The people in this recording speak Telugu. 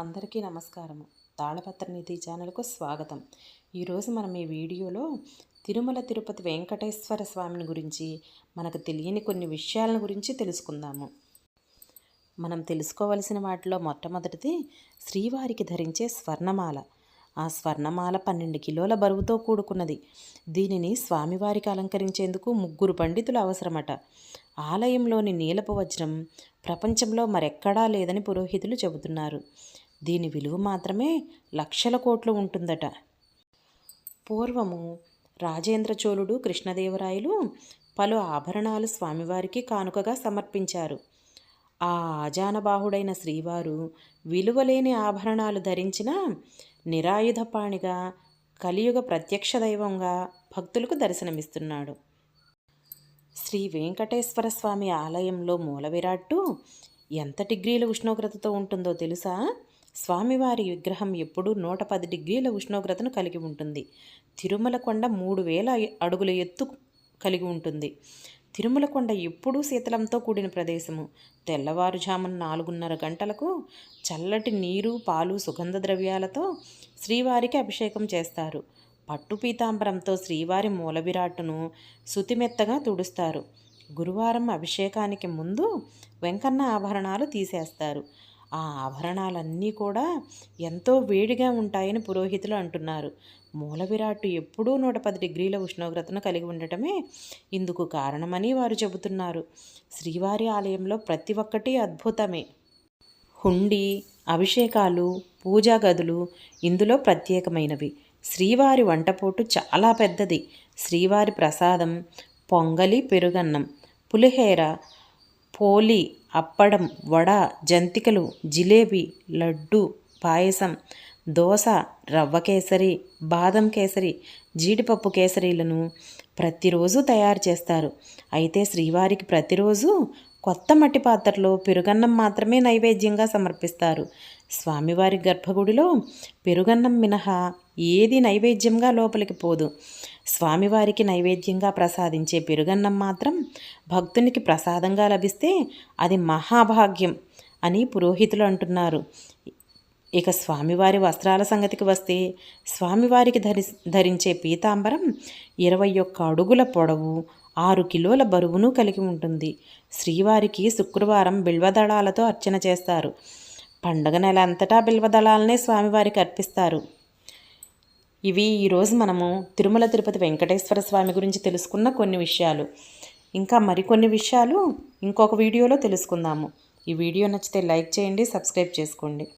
అందరికీ నమస్కారము. తాళపత్ర నిధి ఛానల్కు స్వాగతం. ఈరోజు మనం ఈ వీడియోలో తిరుమల తిరుపతి వెంకటేశ్వర స్వామిని గురించి మనకు తెలియని కొన్ని విషయాల గురించి తెలుసుకుందాము. మనం తెలుసుకోవలసిన వాటిలో మొట్టమొదటిది శ్రీవారికి ధరించే స్వర్ణమాల. ఆ స్వర్ణమాల పన్నెండు కిలోల బరువుతో కూడుకున్నది. దీనిని స్వామివారికి అలంకరించేందుకు ముగ్గురు పండితులు అవసరమట. ఆలయంలోని నీలపు వజ్రం ప్రపంచంలో మరెక్కడా లేదని పురోహితులు చెబుతున్నారు. దీని విలువ మాత్రమే లక్షల కోట్లు ఉంటుందట. పూర్వము రాజేంద్ర చోళుడు కృష్ణదేవరాయలు పలు ఆభరణాలు స్వామివారికి కానుకగా సమర్పించారు. ఆ ఆజానబాహుడైన శ్రీవారు విలువలేని ఆభరణాలు ధరించిన నిరాయుధపాణిగా కలియుగ ప్రత్యక్ష దైవంగా భక్తులకు దర్శనమిస్తున్నాడు. శ్రీ వెంకటేశ్వర స్వామి ఆలయంలో మూల విరాట్టు ఎంత డిగ్రీల ఉష్ణోగ్రతతో ఉంటుందో తెలుసా? స్వామివారి విగ్రహం ఎప్పుడూ నూట పది డిగ్రీల ఉష్ణోగ్రతను కలిగి ఉంటుంది. తిరుమల కొండ మూడు వేల అడుగుల ఎత్తు కలిగి ఉంటుంది. తిరుమల కొండ ఎప్పుడూ శీతలంతో కూడిన ప్రదేశము. తెల్లవారుజామున నాలుగున్నర గంటలకు చల్లటి నీరు పాలు సుగంధ ద్రవ్యాలతో శ్రీవారికి అభిషేకం చేస్తారు. పట్టు పీతాంబరంతో శ్రీవారి మూలవిరాట్టును శుతిమెత్తగా తుడుస్తారు. గురువారం అభిషేకానికి ముందు వెంకన్న ఆభరణాలు తీసేస్తారు. ఆ ఆభరణాలన్నీ కూడా ఎంతో వేడిగా ఉంటాయని పురోహితులు అంటున్నారు. మూల విరాట్టు ఎప్పుడూ నూట పది డిగ్రీల ఉష్ణోగ్రతను కలిగి ఉండటమే ఇందుకు కారణమని వారు చెబుతున్నారు. శ్రీవారి ఆలయంలో ప్రతి ఒక్కటి అద్భుతమే. హుండీ అభిషేకాలు పూజా గదులు ఇందులో ప్రత్యేకమైనవి. శ్రీవారి వంటపోటు చాలా పెద్దది. శ్రీవారి ప్రసాదం పొంగలి పెరుగన్నం పులిహేర పోలి అప్పడం వడ జంతికలు జిలేబీ లడ్డు పాయసం దోశ రవ్వ కేసరి బాదం కేసరి జీడిపప్పు కేసరీలను ప్రతిరోజు తయారు చేస్తారు. అయితే శ్రీవారికి ప్రతిరోజు కొత్త మట్టి పాత్రలో పెరుగన్నం మాత్రమే నైవేద్యంగా సమర్పిస్తారు. స్వామివారి గర్భగుడిలో పెరుగన్నం మినహా ఏది నైవేద్యంగా లోపలికి పోదు. స్వామివారికి నైవేద్యంగా ప్రసాదించే పెరుగన్నం మాత్రం భక్తునికి ప్రసాదంగా లభిస్తే అది మహాభాగ్యం అని పురోహితులు అంటున్నారు. ఇక స్వామివారి వస్త్రాల సంగతికి వస్తే స్వామివారికి ధరి ధరించే పీతాంబరం ఇరవై ఒక్క అడుగుల పొడవు ఆరు కిలోల బరువును కలిగి ఉంటుంది. శ్రీవారికి శుక్రవారం బిల్వదళాలతో అర్చన చేస్తారు. పండగ నెల అంతటా బిల్వదళాలనే స్వామివారికి అర్పిస్తారు. ఇవి ఈరోజు మనము తిరుమల తిరుపతి వెంకటేశ్వర స్వామి గురించి తెలుసుకున్న కొన్ని విషయాలు. ఇంకా మరికొన్ని విషయాలు ఇంకొక వీడియోలో తెలుసుకుందాము. ఈ వీడియో నచ్చితే లైక్ చేయండి సబ్స్క్రైబ్ చేసుకోండి.